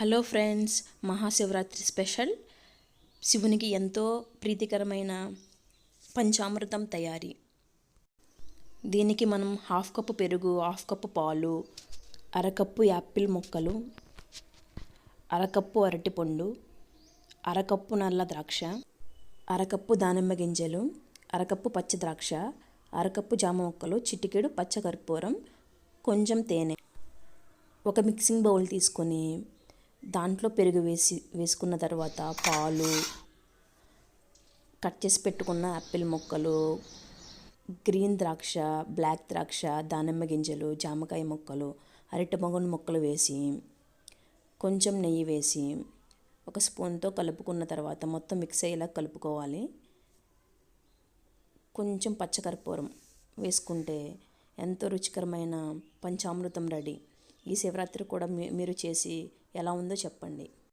Hello friends Mahashivratri special. శివునికి ఎంతో ప్రీతికరమైన పంచామృతం తయారీ. దీనికి మనం హాఫ్ కప్పు పెరుగు హాఫ్ కప్పు పాలు అరకప్పు యాపిల్ ముక్కలు అరకప్పు అరటిపండు అరకప్పు నల్ల ద్రాక్ష అరకప్పు దానిమ్మ గింజలు అరకప్పు పచ్చ ద్రాక్ష అరకప్పు జామ ముక్కలు చిటికెడు పచ్చకర్పూరం కొంచెం తేనె. ఒక మిక్సింగ్ బౌల్ తీసుకొని దాంట్లో పెరుగు వేసి వేసుకున్న తర్వాత పాలు కట్ చేసి పెట్టుకున్న యాపిల్ ముక్కలు గ్రీన్ ద్రాక్ష బ్లాక్ ద్రాక్ష దానిమ్మ గింజలు జామకాయ ముక్కలు అరటిపొంగన్ మొక్కలు వేసి కొంచెం నెయ్యి వేసి ఒక స్పూన్తో కలుపుకున్న తర్వాత మొత్తం మిక్స్ అయ్యేలా కలుపుకోవాలి. కొంచెం పచ్చకర్పూరం వేసుకుంటే ఎంతో రుచికరమైన పంచామృతం రెడీ. ఈ శివరాత్రి కూడా మీ మీరు చేసి ఎలా ఉందో చెప్పండి.